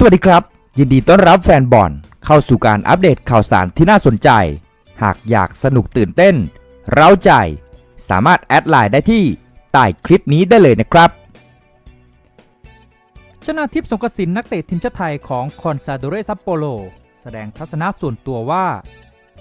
สวัสดีครับ ยินดีต้อนรับแฟนบอลเข้าสู่การอัปเดตข่าวสารที่น่าสนใจ หากอยากสนุกตื่นเต้น เร้าใจ สามารถแอดไลน์ได้ที่ใต้คลิปนี้ได้เลยนะครับชนาทิพย์สงกสินนักเตะทีมชาติไทยของคอนซาโดเรซัปโปโลแสดงทัศนะส่วนตัวว่า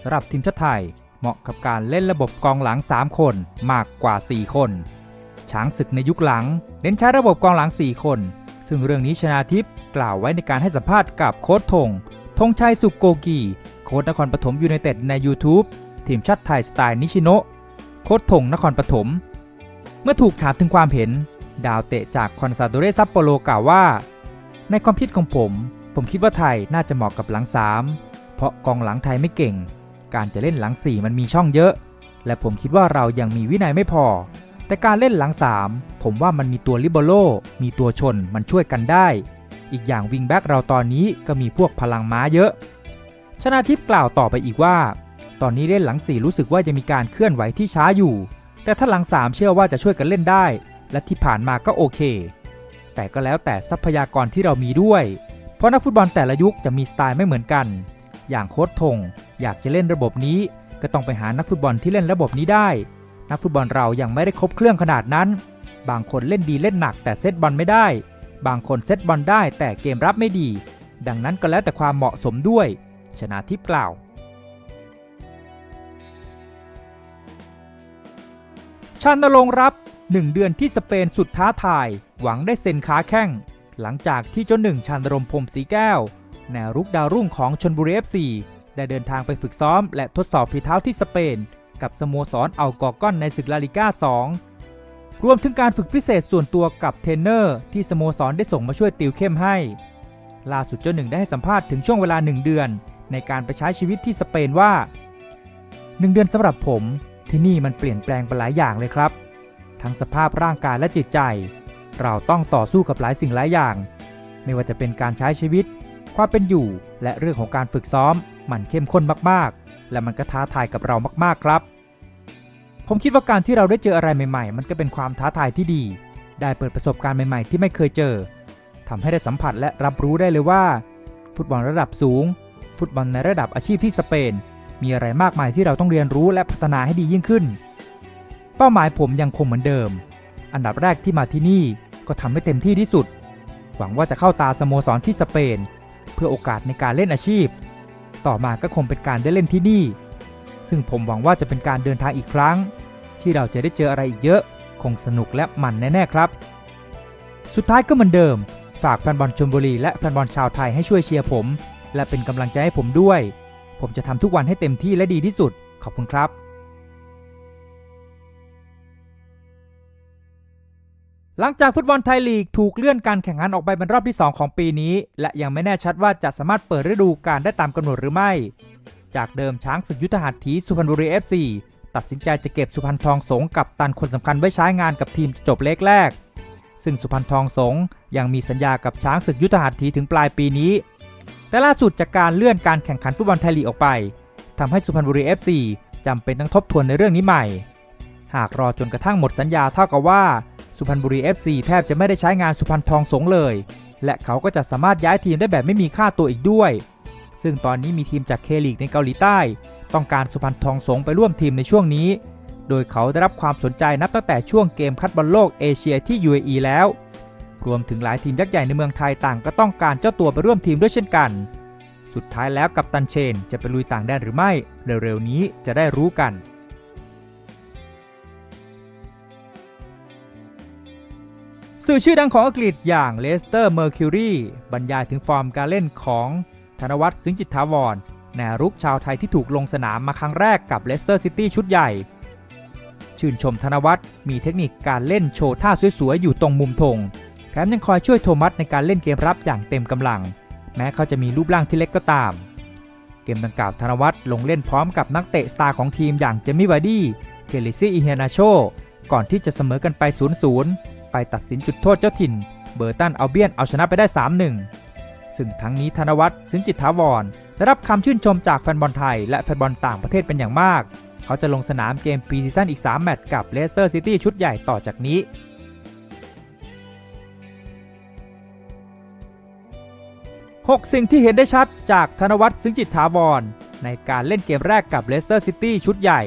สำหรับทีมชาติไทยเหมาะกับการเล่นระบบกองหลัง 3 คนมากกว่า 4 คน ช้างศึกในยุคหลัง เน้นใช้ระบบกองหลัง 4 คน ซึ่งเรื่องนี้ชนาทิพย์กล่าวไว้ในการให้สัมภาษณ์กับโค้ชธงธงชัยสุกโกกี โค้ชนครปฐมยูไนเต็ดใน YouTube ทีมชาติไทยสไตล์นิชิโนะโค้ชธงนครปฐม เมื่อถูกถามถึงความเห็น ดาวเตะจากคอนซาโดเรซัปโปโลกล่าวว่า ในความคิดของผม ผมคิดว่าไทยน่าจะเหมาะกับหลัง3เพราะกองหลังไทยไม่เก่ง การจะเล่นหลัง4มันมีช่องเยอะ และผมคิดว่าเรายังมีวินัยไม่พอ แต่การเล่นหลัง 3 ผมว่ามันมีตัวลิเบโรมีตัวชนมันช่วยกันได้ อีกอย่างวิงแบ็กเราตอนนี้ก็มีพวกพลังม้าเยอะ ชนาทิพย์กล่าวต่อไปอีกว่า ตอนนี้เล่นหลัง 4 รู้สึกว่าจะมีการเคลื่อนไหวที่ช้าอยู่ แต่ถ้าหลัง 3 เชื่อว่าจะช่วยกันเล่นได้ และที่ผ่านมาก็โอเค แต่ก็แล้วแต่ทรัพยากรที่เรามีด้วย เพราะนักฟุตบอลแต่ละยุคจะมีสไตล์ไม่เหมือนกัน อย่างโค้ชธงอยากจะเล่นระบบนี้ ก็ต้องไปหานักฟุตบอลที่เล่นระบบนี้ได้ นักฟุตบอลเรายังไม่ได้ครบเครื่องขนาดนั้น บางคนเล่นดีเล่นหนักแต่เซตบอลไม่ได้ บางคนเซตบอลได้แต่เกมรับไม่ดี ดังนั้นก็แล้วแต่ความเหมาะสมด้วย ชนะทิพกล่าว ชานลงรับ 1 เดือนที่สเปนสุดท้าทาย หวังได้เซ็นค้าแข้ง หลังจากที่เจ้าหนึ่งชานรมพรมสีแก้วแนวรุกดาวรุ่งของชนบุรี FC ได้เดินทางไปฝึกซ้อมและทดสอบฝีเท้าที่สเปน กับสโมสรเอัลกอร์กอนในศึกลาลิก้า 2 รวมถึงการฝึกพิเศษส่วนตัวกับเทรนเนอร์ที่สโมสรได้ส่งมาช่วยติวเข้มให้ ล่าสุดเจ้าหนึ่งได้ให้สัมภาษณ์ถึงช่วงเวลา 1 เดือน ในการไปใช้ชีวิตที่สเปนว่า 1 เดือนสำหรับผมที่นี่มันเปลี่ยนแปลงไปหลายอย่างเลยครับ ทั้งสภาพร่างกายและจิตใจ เราต้องต่อสู้กับหลายสิ่งหลายอย่าง ไม่ว่าจะเป็นการใช้ชีวิต ความเป็นอยู่ และเรื่องของการฝึกซ้อม มันเข้มข้นมากๆ และมันก็ท้าทายกับเรามากๆครับ ผมคิดว่าการที่เราได้เจออะไรใหม่ ๆ มันก็เป็นความท้าทายที่ดี ได้เปิดประสบการณ์ใหม่ ๆ ที่ไม่เคยเจอทำให้ได้สัมผัสและรับรู้ได้เลยว่า ฟุตบอลระดับสูง ฟุตบอลในระดับอาชีพที่สเปน มีอะไรมากมายที่เราต้องเรียนรู้และพัฒนาให้ดียิ่งขึ้น เป้าหมายผมยังคงเหมือนเดิม อันดับแรกที่มาที่นี่ก็ทำให้เต็มที่ที่สุด หวังว่าจะเข้าตาสโมสรที่สเปน เพื่อโอกาสในการเล่นอาชีพ ต่อมาก็คงเป็นการได้เล่นที่นี่ ซึ่งผมหวังว่าจะเป็นการเดินทางอีกครั้ง ที่เราจะได้เจออะไรอีกเยอะ คงสนุกและมันแน่ๆครับ สุดท้ายก็เหมือนเดิม ฝากแฟนบอลชมบุรีและแฟนบอลชาวไทยให้ช่วยเชียร์ผม และเป็นกำลังใจให้ผมด้วย ผมจะทำทุกวันให้เต็มที่และดีที่สุด ขอบคุณครับ หลังจากฟุตบอลไทยลีกถูกเลื่อนการแข่งขันออกไปเป็นรอบที่ 2 ของปีนี้ และยังไม่แน่ชัดว่าจะสามารถเปิดฤดูกาลได้ตามกำหนดหรือไม่ จากเดิมช้างศึกยุทธหัตถีสุพรรณบุรี FC ตัดสินใจจะเก็บสุพรรณทองสงกับตันคนสำคัญไว้ใช้งานกับทีมจบเล็กแรก ซึ่งสุพรรณทองสงยังมีสัญญากับช้างศึกยุทธหัตถีถึงปลายปีนี้ แต่ล่าสุดจากการเลื่อนการแข่งขันฟุตบอลไทยลีกออกไปทำให้สุพรรณบุรี FC จำเป็นต้องทบทวนในเรื่องนี้ใหม่ หากรอจนกระทั่งหมดสัญญาเท่ากับว่า สุพรรณบุรี FC แทบจะไม่ได้ใช้งานสุพรรณทองสงเลย และเขาก็จะสามารถย้ายทีมได้แบบไม่มีค่าตัวอีกด้วย ซึ่งตอนนี้มีทีมจากเคลีกในเกาหลีใต้ ต้องการสุพรรณทองสงไปร่วมทีมในช่วงนี้ โดยเขาได้รับความสนใจนับตั้งแต่ช่วงเกมคัดบอลโลกเอเชียที่ UAE แล้ว รวมถึงหลายทีมยักษ์ใหญ่ในเมืองไทยต่างก็ต้องการเจ้าตัวไปร่วมทีมด้วยเช่นกัน สุดท้ายแล้วกับตันเชนจะไปลุยต่างแดนหรือไม่ เร็วๆนี้จะได้รู้กัน สื่อชื่อดังของอังกฤษอย่างเลสเตอร์เมอร์คิวรีบรรยายถึงฟอร์มการเล่นของธนวัฒน์สิงห์จิตถาวรแนวรุกชาวไทยที่ถูกลงสนามมาครั้งแรกกับเลสเตอร์ซิตี้ชุดใหญ่ ชื่นชมธนวัฒน์มีเทคนิคการเล่นโชว์ท่าสวยๆ อยู่ตรงมุมธงแถมยังคอยช่วยโทมัสในการเล่นเกมรับอย่างเต็มกำลัง แม้เขาจะมีรูปร่างที่เล็กก็ตาม เกมดังกล่าวธนวัฒน์ลงเล่นพร้อมกับนักเตะสตาร์ของทีมอย่างเจมี่วาร์ดี้เคลิซี่อิเฮนาโชก่อนที่จะเสมอกันไป 0-0 ไปตัดสินจุดโทษเจ้าถิ่น เบอร์ตันเอาเบียนเอาชนะไปได้ 3-1 ซึ่งทั้งนี้ธนวัฒน์สินจิตถาวรได้รับคำชื่นชมจากแฟนบอลไทย และแฟนบอลต่างประเทศเป็นอย่างมาก เขาจะลงสนามเกมปีซีซั่นอีก 3 แมตช์กับเลสเตอร์ซิตี้ชุดใหญ่ต่อจากนี้6 สิ่งที่เห็นได้ชัดจากธนวัฒน์ซึ้งจิตถาวร ในการเล่นเกมแรกกับเลสเตอร์ซิตี้ชุดใหญ่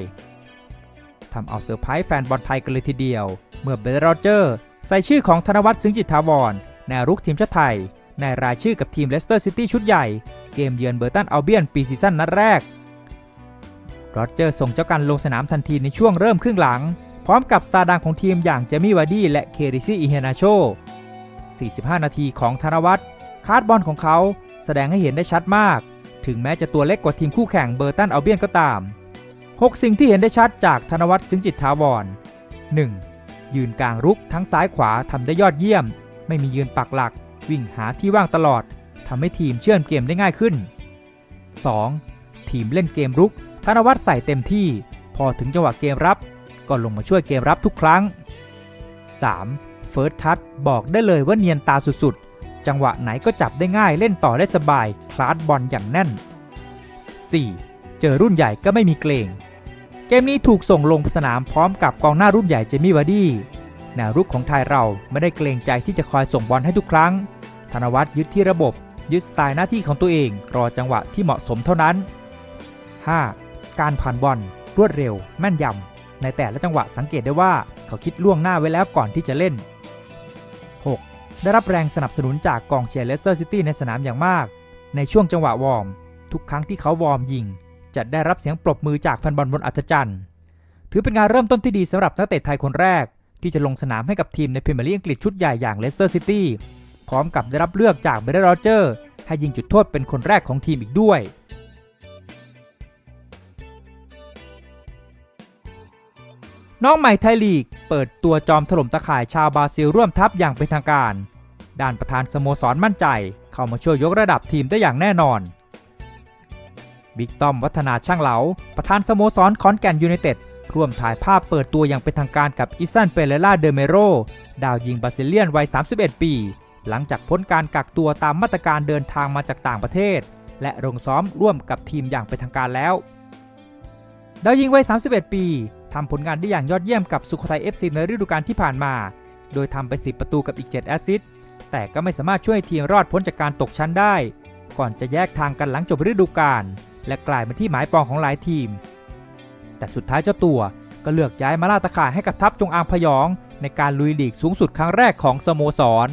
ทำเอาเซอร์ไพรส์แฟนบอลไทยกันเลยทีเดียว เมื่อเบรโรเจอร์ ใส่ชื่อของธนวัฒน์ซึ้งจิตถาวรแนรุกทีมชาติไทย ในรายชื่อกับทีมเลสเตอร์ซิตี้ชุดใหญ่ เกมเยือนเบอร์ตันอัลเบียนปีซีซั่นนัดแรกโรเจอร์ส่งเจ้ากันลงสนามทันทีในช่วงเริ่มครึ่งหลัง พร้อมกับสตาร์ดังของทีมอย่างเจมี่วาร์ดี้และเคริซี่อิเฮนาโช 45 นาทีของธนวัฒน์คาร์ดบอลของเขาแสดงให้เห็นได้ชัดมาก ถึงแม้จะตัวเล็กกว่าทีมคู่แข่งเบอร์ตันอัลเบียนก็ตาม 6 สิ่งที่เห็นได้ชัดจากธนวัฒน์ซึ้งจิตถาวร 1. ยืนกลางรุกทั้งซ้ายขวาทำได้ยอดเยี่ยม ไม่มียืนปักหลัก วิ่งหาที่ว่างตลอดทำให้ทีมเชื่อมเกมได้ง่ายขึ้น 2. ทีมเล่นเกมรุกธนวัฒน์ใส่เต็มที่ พอถึงจังหวะเกมรับ ก็ลงมาช่วยเกมรับทุกครั้ง 3. เฟิร์สทัชบอกได้เลยว่าเนียนตาสุดๆ จังหวะไหนก็จับได้ง่ายเล่นต่อได้สบาย คลาสบอลอย่างแน่น 4. เจอรุ่นใหญ่ก็ไม่มีเกรง เกมนี้ถูกส่งลงสนามพร้อมกับกองหน้ารุ่นใหญ่เจมี่วาร์ดี้แนวรุกของไทยเราไม่ได้เกรงใจที่จะคอยส่งบอลให้ทุกครั้ง ธนวัฒน์ยึดที่ระบบ ยึดสไตล์หน้าที่ของตัวเองรอจังหวะที่เหมาะสมเท่านั้น 5. การผ่านบอลรวดเร็ว แม่นยำในแต่ละจังหวะสังเกตได้ว่าเขาคิดล่วงหน้าไว้แล้วก่อนที่จะเล่น 6. ได้รับแรงสนับสนุนจากกองเชียร์เลสเตอร์ซิตี้ในสนามอย่างมาก ในช่วงจังหวะวอร์ม ทุกครั้งที่เขาวอร์มยิง จะได้รับเสียงปรบมือจากแฟนบอลบนอัศจรรย์ ถือเป็นการเริ่มต้นที่ดีสำหรับนักเตะไทยคนแรก ที่จะลงสนามให้กับทีมในพรีเมียร์ลีกอังกฤษชุดใหญ่อย่างเลสเตอร์ซิตี้พร้อมกับได้รับเลือกจากเบรดโรเจอร์ให้ยิงจุดโทษเป็นคนแรกของทีมอีกด้วยน้องใหม่ไทยลีก เปิดตัวจอมถล่มตะข่ายชาวบราซิลร่วมทัพอย่างเป็นทางการ ด้านประธานสโมสรมั่นใจ เข้ามาช่วยยกระดับทีมได้อย่างแน่นอน บิ๊กต้อมวัฒนาช่างเหลา ประธานสโมสรคอนแก่นยูไนเต็ดร่วมถ่ายภาพเปิดตัวอย่างเป็นทางการกับอิซันเปเรล่าเดเมโร ดาวยิงบราซิเลียนวัย 31 ปี หลังจากพ้นการกักตัวตามมาตรการเดินทางมาจากต่างประเทศ และลงซ้อมร่วมกับทีมอย่างเป็นทางการแล้ว ดาวยิงวัย 31 ปีทำผลงานได้อย่างยอดเยี่ยมกับสุโขทัย FC ในฤดูกาลที่ผ่านมา โดยทำไป 10 ประตูกับอีก 7 แอสซิสต์ แต่ก็ไม่สามารถช่วยทีมรอดพ้นจากการตกชั้นได้ ก่อนจะแยกทางกันหลังจบฤดูกาล และกลายเป็นที่หมายปองของหลายทีม แต่สุดท้ายเจ้าตัวก็เลือกย้ายมาล่าตะข่ายให้กับทัพจงอางพยอง ในการลุยลีกสูงสุดครั้งแรกของสโมสร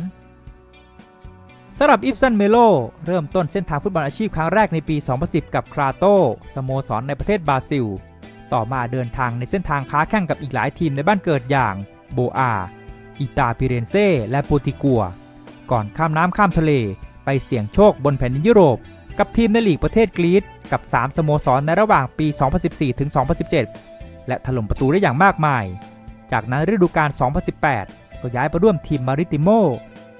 สำหรับอิฟซันเมโลเริ่มต้นเส้นทางฟุตบอลอาชีพครั้งแรกในปี 2010 กับคราโตสโมสรในประเทศบราซิล ต่อมาเดินทางในเส้นทางค้าแข่งกับอีกหลายทีมในบ้านเกิดอย่างโบอาอิตาปิเรนเซ่และโปรติกัว ก่อนข้ามน้ำข้ามทะเลไปเสี่ยงโชคบนแผ่นดินยุโรป กับทีมในลีกประเทศกรีซกับ 3 สโมสรในระหว่างปี 2014 ถึง 2017 และถล่มประตูได้อย่างมากมาย จากนั้นฤดูกาล 2018 ก็ย้ายไปร่วมทีมมาริติโม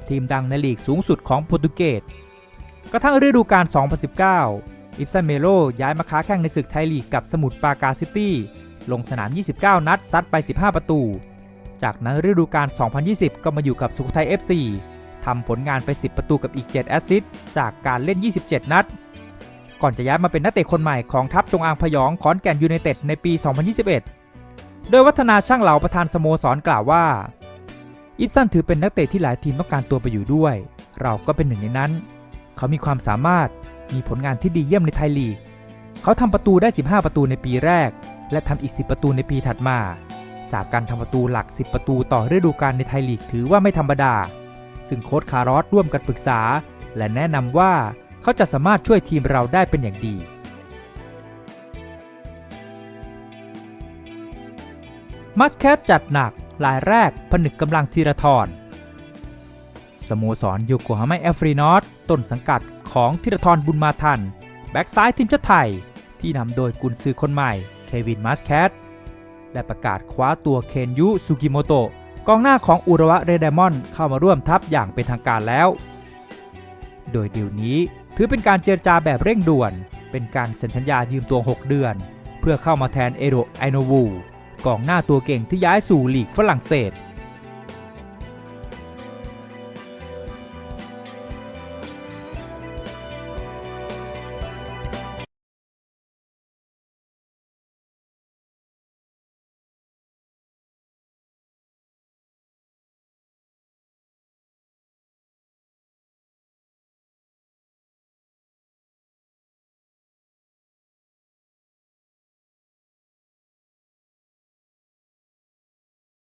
ทีมดังในลีกสูงสุดของโปรตุเกส กระทั่งฤดูกาล 2019 อิฟซันเมโลย้ายมาค้าแข่งในศึกไทยลีกกับสมุทรปราการซิตี้ ลงสนาม 29 นัดซัดไป 15 ประตู จากนั้นฤดูกาล 2020 ก็มาอยู่กับสุโขทัย FC ทำผลงานไป 10 ประตูกับอีก 7 แอสซิสต์จากการเล่น 27 นัด ก่อนจะย้ายมาเป็นนักเตะคนใหม่ของทัพจงอางพยองขอนแก่นยูไนเต็ดในปี 2021 โดยวัฒนาช่างเหลาประธานสโมสรกล่าวว่า อิฟสันถือเป็นนักเตะที่หลายทีมต้องการตัวไปอยู่ด้วย เราก็เป็นหนึ่งในนั้น เขามีความสามารถมีผลงานที่ดีเยี่ยมในไทยลีก เขาทำประตูได้ 15 ประตูในปีแรก และทำอีก 10 ประตูในปีถัดมา จากการทำประตูหลัก 10 ประตูต่อฤดูกาลในไทยลีกถือว่าไม่ธรรมดา ซึ่งโค้ชคาร์ลอสร่วมกันปรึกษา และแนะนำว่าเขาจะสามารถช่วยทีมเราได้เป็นอย่างดี มัสแคทจัดหนักรายแรกผนึกกำลังธีรทรสโมสรโยโกฮาม่าแอฟรีนอตต้นสังกัดของธีรทรบุญมาทัน แบ็กซ้ายทีมชาติไทย ที่นำโดยกุนซือคนใหม่ เควินมัสแคทได้ประกาศคว้าตัวเคนยุสุกิโมโตะ กองหน้าของอุระวะเรเดมอนเข้ามาร่วมทัพอย่างเป็นทางการแล้ว โดยดีลนี้ถือเป็นการเจรจาแบบเร่งด่วน เป็นการเซ็นสัญญายืมตัว 6 เดือน เพื่อเข้ามาแทนเอโดไอโนวูกองหน้าตัวเก่งที่ย้ายสู่ลีกฝรั่งเศส